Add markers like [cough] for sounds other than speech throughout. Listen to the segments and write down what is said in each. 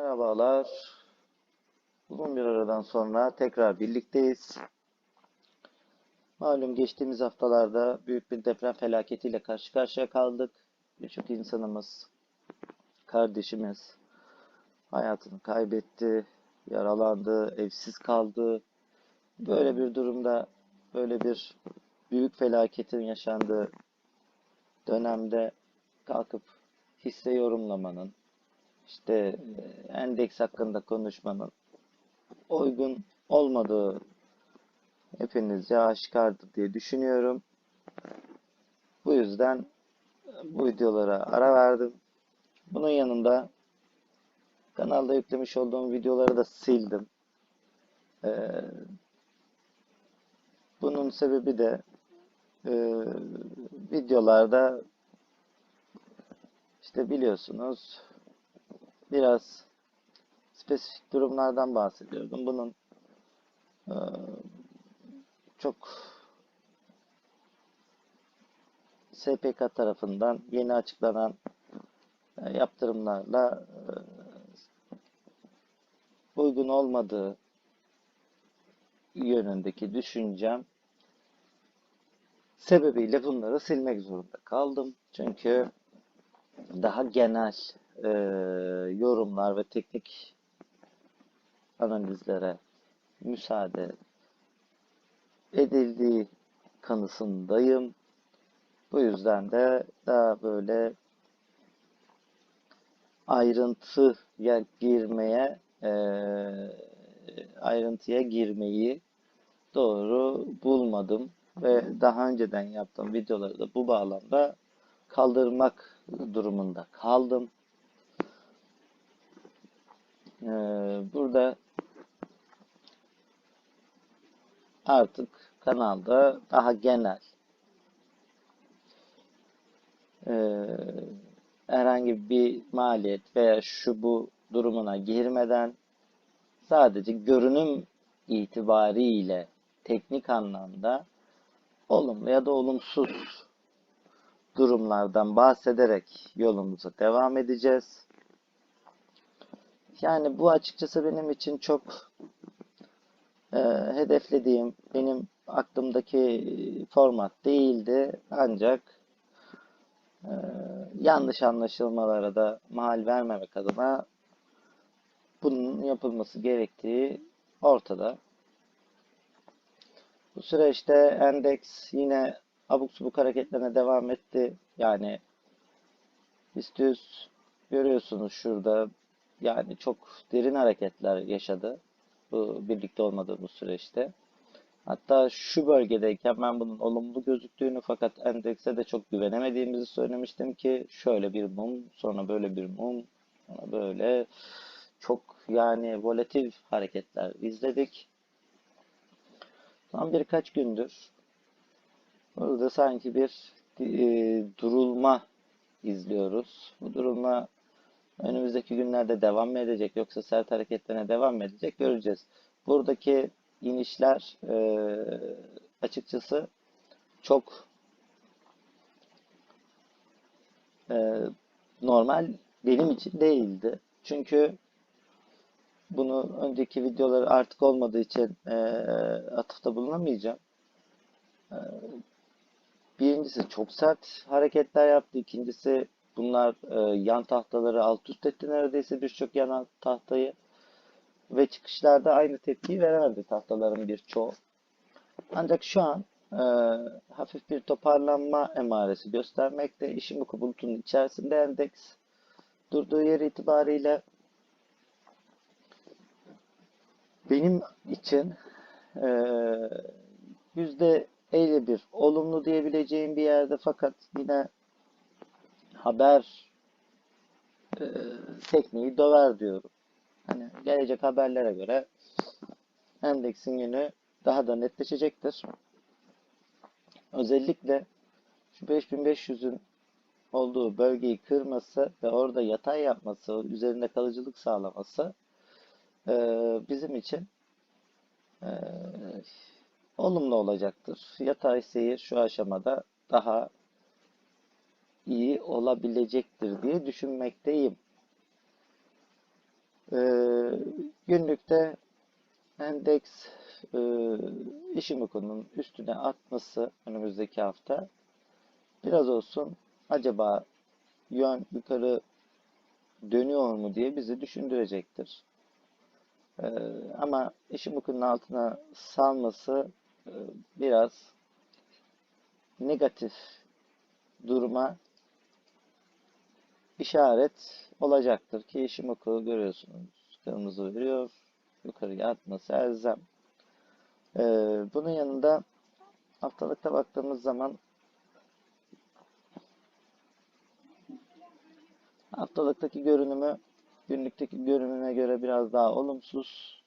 Merhabalar. Uzun bir aradan sonra tekrar birlikteyiz. Malum geçtiğimiz haftalarda büyük bir deprem felaketiyle karşı karşıya kaldık. Birçok insanımız, kardeşimiz hayatını kaybetti, yaralandı, evsiz kaldı. Böyle bir durumda, böyle bir büyük felaketin yaşandığı dönemde kalkıp hisse yorumlamanın, işte e, endeks hakkında konuşmanın uygun olmadığı hepinizce aşikardır diye düşünüyorum. Bu yüzden bu videolara ara verdim. Bunun yanında kanalda yüklemiş olduğum videoları da sildim. Ee, bunun sebebi de e, videolarda işte biliyorsunuz biraz spesifik durumlardan bahsediyordum. Bunun e, çok SPK tarafından yeni açıklanan e, yaptırımlarla e, uygun olmadığı yönündeki düşüncem sebebiyle bunları silmek zorunda kaldım. Çünkü daha genel e, yorumlar ve teknik analizlere müsaade edildiği kanısındayım. Bu yüzden de daha böyle ayrıntıya girmeye e, ayrıntıya girmeyi doğru bulmadım ve daha önceden yaptığım videoları da bu bağlamda kaldırmak durumunda kaldım. Ee, burada artık kanalda daha genel ee, herhangi bir maliyet veya şu bu durumuna girmeden sadece görünüm itibariyle teknik anlamda olumlu ya da olumsuz durumlardan bahsederek yolumuza devam edeceğiz. Yani bu açıkçası benim için çok e, hedeflediğim, benim aklımdaki format değildi. Ancak e, yanlış anlaşılmalara da mahal vermemek adına bunun yapılması gerektiği ortada. Bu süreçte endeks yine abuk subuk hareketlerine devam etti. Yani üst görüyorsunuz şurada yani çok derin hareketler yaşadı bu birlikte olmadığımız süreçte. Hatta şu bölgedeyken ben bunun olumlu gözüktüğünü fakat endekse de çok güvenemediğimizi söylemiştim ki şöyle bir mum, sonra böyle bir mum, sonra böyle çok yani volatil hareketler izledik. Son birkaç gündür burada sanki bir e, durulma izliyoruz. Bu durulma önümüzdeki günlerde devam mı edecek yoksa sert hareketlerine devam mı edecek göreceğiz. Buradaki inişler e, açıkçası çok e, normal benim için değildi. Çünkü bunu önceki videoları artık olmadığı için e, atıfta bulunamayacağım. E, birincisi çok sert hareketler yaptı. İkincisi Bunlar e, yan tahtaları alt üst etti neredeyse birçok yan tahtayı. Ve çıkışlarda aynı tepkiyi veremedi tahtaların birçoğu. Ancak şu an e, hafif bir toparlanma emaresi göstermekte. Ishimoku bulutunun içerisinde endeks durduğu yer itibariyle benim için e, yüzde 51 olumlu diyebileceğim bir yerde fakat yine haber e, tekniği döver diyorum. Hani gelecek haberlere göre endeksin yönü daha da netleşecektir. Özellikle şu 5500'ün olduğu bölgeyi kırması ve orada yatay yapması, üzerinde kalıcılık sağlaması e, bizim için e, olumlu olacaktır. Yatay seyir şu aşamada daha iyi olabilecektir diye düşünmekteyim. Ee, günlükte endeks e, Ishimoku'nun üstüne atması önümüzdeki hafta biraz olsun acaba yön yukarı dönüyor mu diye bizi düşündürecektir. Ee, ama Ishimoku'nun altına salması e, biraz negatif duruma işaret olacaktır ki Ishimoku görüyorsunuz kırmızı veriyor yukarıya atması elzem. Ee, bunun yanında haftalıkta baktığımız zaman haftalıktaki görünümü günlükteki görünüme göre biraz daha olumsuz.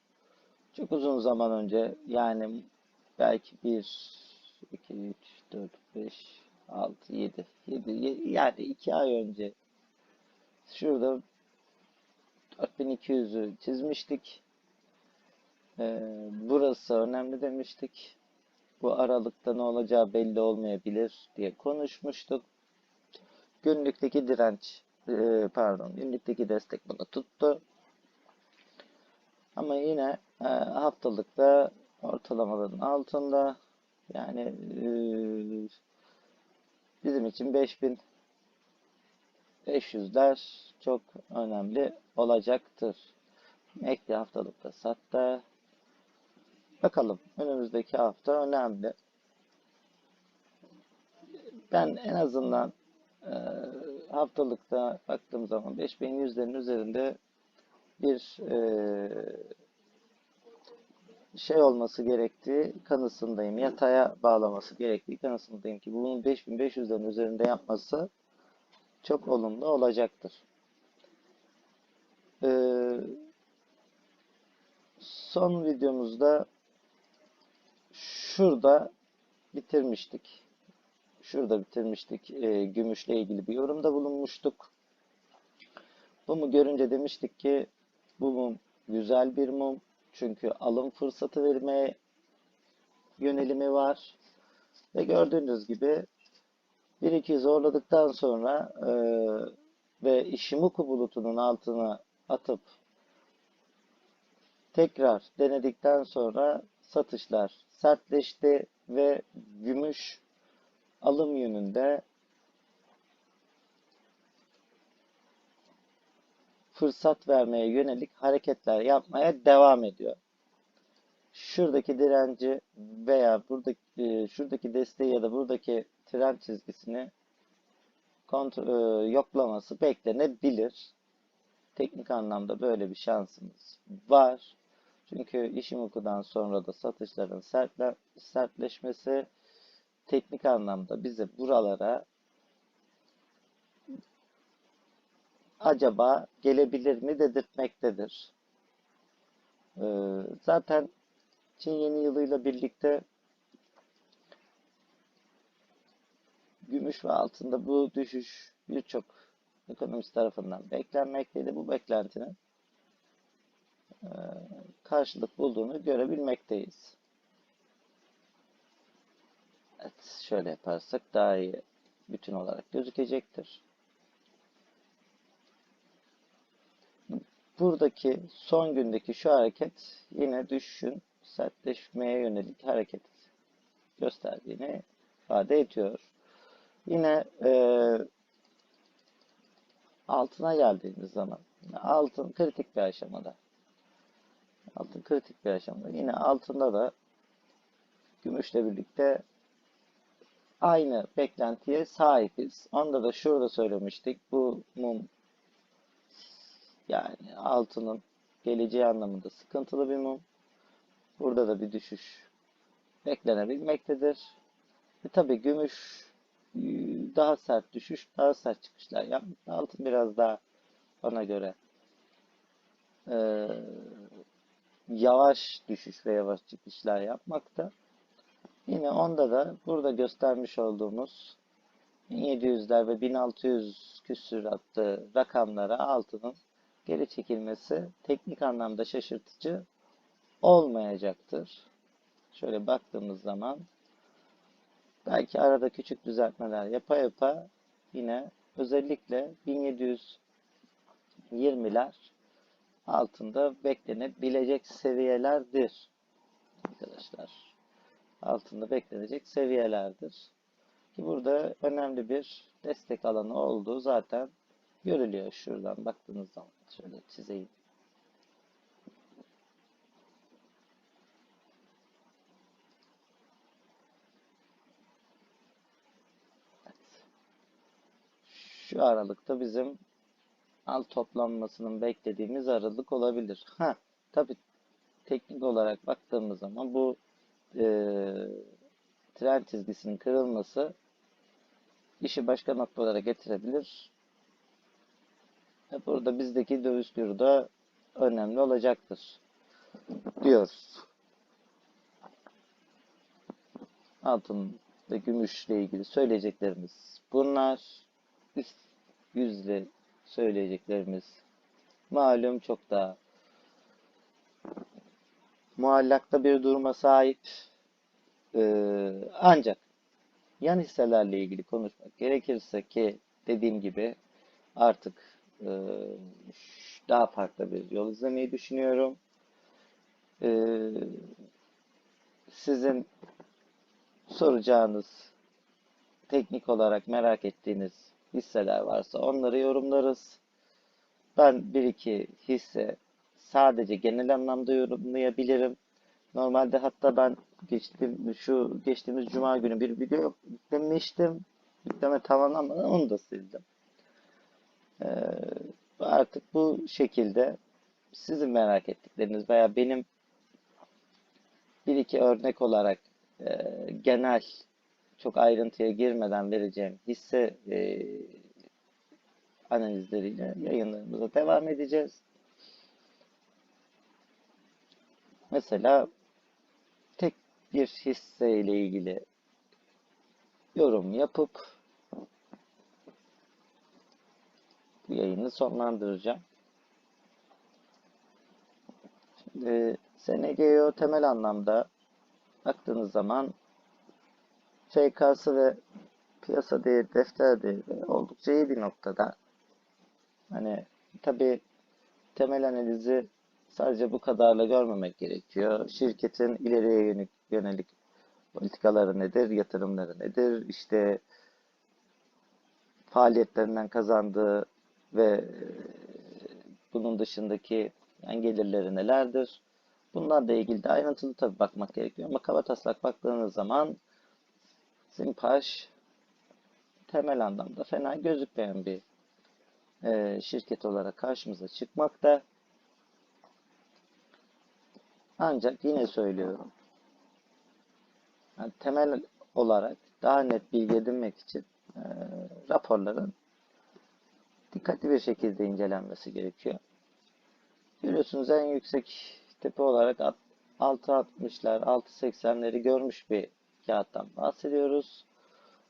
Çok uzun zaman önce yani belki 1, 2, 3, 4, 5, 6, 7, 7, yani 2 ay önce şurada 4200'ü çizmiştik. Ee, burası önemli demiştik. Bu aralıkta ne olacağı belli olmayabilir diye konuşmuştuk. Günlükteki direnç, e, pardon, günlükteki destek bunu tuttu. Ama yine e, haftalıkta ortalamaların altında. Yani e, bizim için 5500'ler çok önemli olacaktır. Ekli haftalıkta sattı. Bakalım önümüzdeki hafta önemli. Ben en azından e, haftalıkta baktığım zaman 5100'lerin üzerinde bir e, şey olması gerektiği kanısındayım. Yataya bağlaması gerektiği kanısındayım ki bunun 5500'lerin üzerinde yapması çok olumlu olacaktır. Ee, son videomuzda şurada bitirmiştik. Şurada bitirmiştik. Ee, gümüşle ilgili bir yorumda bulunmuştuk. Bu mu görünce demiştik ki bu mum güzel bir mum. Çünkü alım fırsatı vermeye yönelimi var. Ve gördüğünüz gibi 1-2 zorladıktan sonra e, ve Ishimoku bulutunun altına atıp tekrar denedikten sonra satışlar sertleşti ve gümüş alım yönünde fırsat vermeye yönelik hareketler yapmaya devam ediyor. Şuradaki direnci veya buradaki e, şuradaki desteği ya da buradaki trend çizgisini kontrol, e, yoklaması beklenebilir. Teknik anlamda böyle bir şansımız var. Çünkü Ishimoku'dan sonra da satışların sertle, sertleşmesi teknik anlamda bize buralara acaba gelebilir mi dedirtmektedir. Ee, zaten Çin yeni yılıyla birlikte gümüş ve altında bu düşüş birçok ekonomist tarafından beklenmekteydi. Bu beklentinin e, karşılık bulduğunu görebilmekteyiz. Evet, şöyle yaparsak daha iyi bütün olarak gözükecektir. Buradaki son gündeki şu hareket yine düşüşün sertleşmeye yönelik hareket gösterdiğini ifade ediyor. Yine e, altına geldiğimiz zaman altın kritik bir aşamada. Altın kritik bir aşamada. Yine altında da gümüşle birlikte aynı beklentiye sahibiz. Onda da şurada söylemiştik. Bu mum yani altının geleceği anlamında sıkıntılı bir mum. Burada da bir düşüş beklenebilmektedir. E tabi gümüş daha sert düşüş, daha sert çıkışlar yapmış. Altın biraz daha bana göre e, yavaş düşüş ve yavaş çıkışlar yapmakta. Yine onda da burada göstermiş olduğumuz 1700'ler ve 1600 küsür attığı rakamlara altının geri çekilmesi teknik anlamda şaşırtıcı olmayacaktır. Şöyle baktığımız zaman belki arada küçük düzeltmeler yapa yapa yine özellikle 1720'ler altında beklenebilecek seviyelerdir. Arkadaşlar. Altında beklenecek seviyelerdir. Ki burada önemli bir destek alanı olduğu zaten görülüyor şuradan baktığınız zaman. Şöyle çizeyim. Şu aralıkta bizim alt toplanmasının beklediğimiz aralık olabilir. Ha, tabii teknik olarak baktığımız zaman bu e, tren çizgisinin kırılması işi başka noktalara getirebilir. Ve burada bizdeki döviz kuru da önemli olacaktır diyoruz. Altın ve gümüşle ilgili söyleyeceklerimiz bunlar. Üst yüzle söyleyeceklerimiz malum çok daha muallakta bir duruma sahip. Ee, ancak yan hisselerle ilgili konuşmak gerekirse ki dediğim gibi artık e, daha farklı bir yol izlemeyi düşünüyorum. Ee, sizin soracağınız teknik olarak merak ettiğiniz hisseler varsa onları yorumlarız. Ben bir iki hisse sadece genel anlamda yorumlayabilirim. Normalde hatta ben geçtiğim, şu geçtiğimiz cuma günü bir video yüklemiştim. Yükleme tamamlanmadan onu da sildim. Ee, artık bu şekilde sizin merak ettikleriniz veya benim bir iki örnek olarak e, genel çok ayrıntıya girmeden vereceğim hisse e, analizleriyle yayınlarımıza devam edeceğiz. Mesela tek bir hisse ile ilgili yorum yapıp bu yayını sonlandıracağım. Şimdi SNGO temel anlamda baktığınız zaman FK'sı ve piyasa değeri, defter değeri oldukça iyi bir noktada. Hani tabi temel analizi sadece bu kadarla görmemek gerekiyor. Şirketin ileriye yönelik, yönelik politikaları nedir, yatırımları nedir, işte faaliyetlerinden kazandığı ve bunun dışındaki yan gelirleri nelerdir? Bunlarla ilgili de ayrıntılı tabi bakmak gerekiyor. Ama kaba taslak baktığınız zaman Simpaş temel anlamda fena gözükmeyen bir e, şirket olarak karşımıza çıkmakta. Ancak yine söylüyorum. Yani temel olarak daha net bilgi edinmek için e, raporların dikkatli bir şekilde incelenmesi gerekiyor. Görüyorsunuz en yüksek tepe olarak 6.60'lar, 6.80'leri görmüş bir kağıttan bahsediyoruz.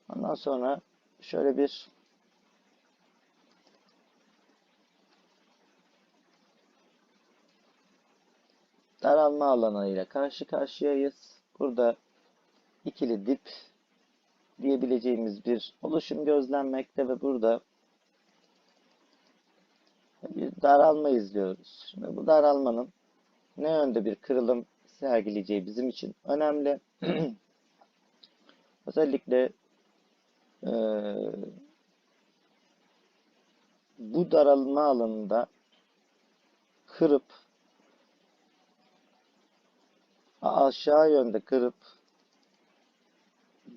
Ondan sonra şöyle bir daralma alanıyla karşı karşıyayız. Burada ikili dip diyebileceğimiz bir oluşum gözlenmekte ve burada bir daralma izliyoruz. Şimdi bu daralmanın ne yönde bir kırılım sergileyeceği bizim için önemli. [clears throat] Özellikle e, bu daralma alanında kırıp aşağı yönde kırıp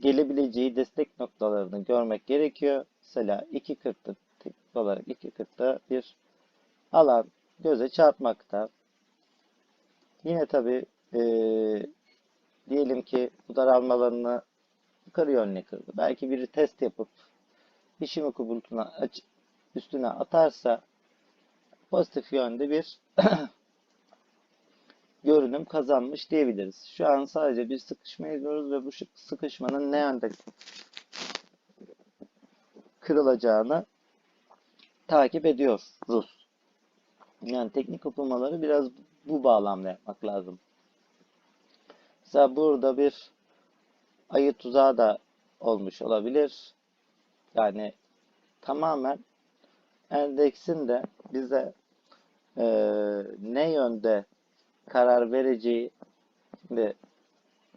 gelebileceği destek noktalarını görmek gerekiyor. Mesela 2.40'da teknik olarak 2.40'da bir alan göze çarpmakta. Yine tabi e, diyelim ki bu daralmalarını yukarı yönüne kırdı. Belki biri test yapıp Ishimoku bulutuna üstüne atarsa pozitif yönde bir [clears throat] görünüm kazanmış diyebiliriz. Şu an sadece bir sıkışma izliyoruz ve bu sıkışmanın ne yönde kırılacağını takip ediyoruz. Yani teknik okumaları biraz bu bağlamda yapmak lazım. Mesela burada bir ayı tuzağı da olmuş olabilir. Yani tamamen endeksin de bize e, ne yönde karar vereceği Şimdi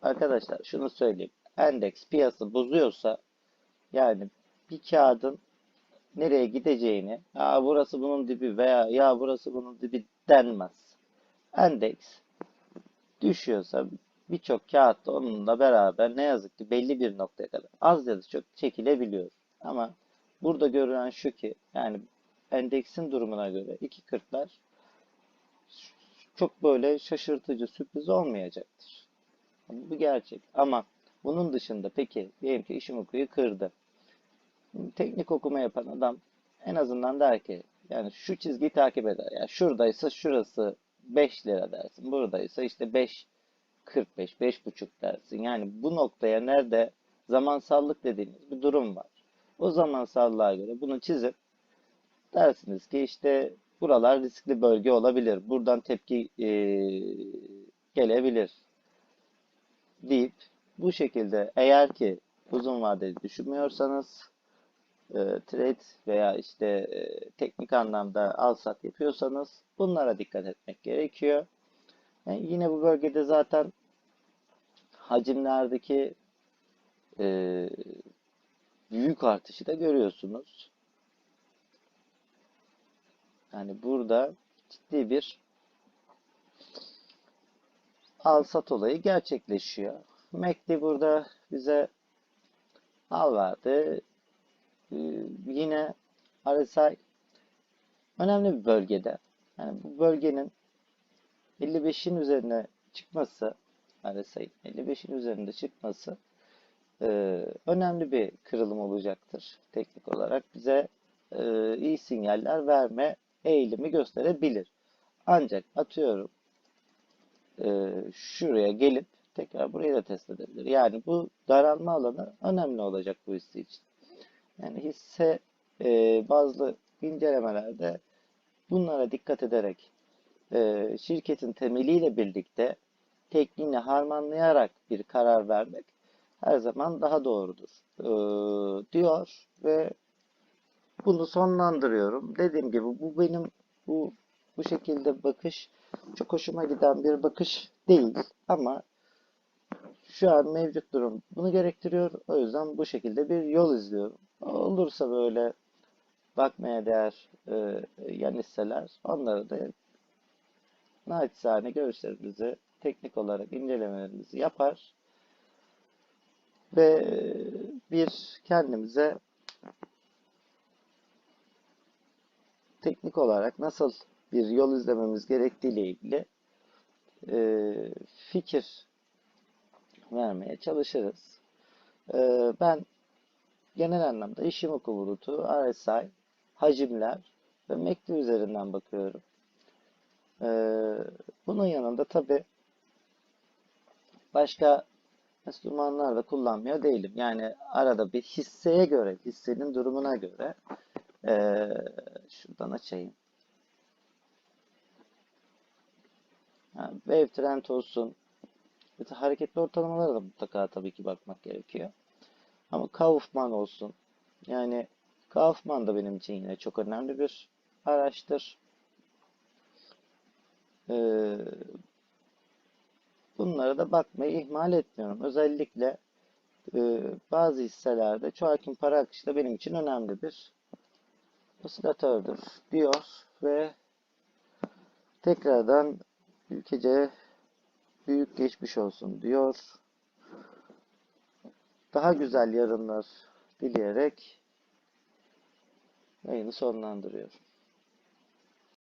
arkadaşlar şunu söyleyeyim. Endeks piyasa bozuyorsa yani bir kağıdın nereye gideceğini ya burası bunun dibi veya ya burası bunun dibi denmez. Endeks düşüyorsa birçok kağıt da onunla beraber ne yazık ki belli bir noktaya kadar az ya da çok çekilebiliyor. Ama burada görülen şu ki yani endeksin durumuna göre 2.40'lar çok böyle şaşırtıcı sürpriz olmayacaktır. Bu gerçek. Ama bunun dışında peki diyelim ki Ishimoku'yu kırdı. Teknik okuma yapan adam en azından der ki yani şu çizgiyi takip eder. Yani şuradaysa şurası 5 lira dersin. Buradaysa işte 5 45, 5,5 dersin. Yani bu noktaya nerede zamansallık dediğimiz bir durum var. O zamansallığa göre bunu çizip dersiniz ki işte buralar riskli bölge olabilir. Buradan tepki e, gelebilir deyip bu şekilde eğer ki uzun vadeli düşünmüyorsanız e, trade veya işte e, teknik anlamda al sat yapıyorsanız bunlara dikkat etmek gerekiyor. Yani yine bu bölgede zaten hacimlerdeki e, büyük artışı da görüyorsunuz. Yani burada ciddi bir al sat olayı gerçekleşiyor. MACD burada bize al verdi. Ee, yine RSI önemli bir bölgede. Yani bu bölgenin 55'in üzerine çıkması RSI 55'in üzerinde çıkması e, önemli bir kırılım olacaktır. Teknik olarak bize e, iyi sinyaller verme eğilimi gösterebilir. Ancak atıyorum e, şuraya gelip tekrar burayı da test edebilir. Yani bu daralma alanı önemli olacak bu hisse için. Yani hisse e, bazlı incelemelerde bunlara dikkat ederek e, şirketin temeliyle birlikte tekniğini harmanlayarak bir karar vermek her zaman daha doğrudur e, diyor ve bunu sonlandırıyorum. Dediğim gibi bu benim bu bu şekilde bakış çok hoşuma giden bir bakış değil ama şu an mevcut durum bunu gerektiriyor. O yüzden bu şekilde bir yol izliyorum. Olursa böyle bakmaya değer e, yan hisseler onları da naçizane görüşlerimizi teknik olarak incelemelerimizi yapar ve bir kendimize teknik olarak nasıl bir yol izlememiz gerektiği ile ilgili e, fikir vermeye çalışırız. E, ben genel anlamda Ishimoku bulutu, RSI, hacimler ve MACD üzerinden bakıyorum. E, bunun yanında tabi başka enstrümanlar da kullanmıyor değilim. Yani arada bir hisseye göre, hissenin durumuna göre e, şuradan açayım. Yani wave trend olsun. Hareketli ortalamalara da mutlaka tabii ki bakmak gerekiyor. Ama Kaufman olsun. Yani Kaufman da benim için yine çok önemli bir araçtır. Ee, bunlara da bakmayı ihmal etmiyorum. Özellikle e, bazı hisselerde çoğaltım para akışı da benim için önemli bir osilatördür diyor ve tekrardan ülkece büyük geçmiş olsun diyor. Daha güzel yarınlar dileyerek yayını sonlandırıyorum.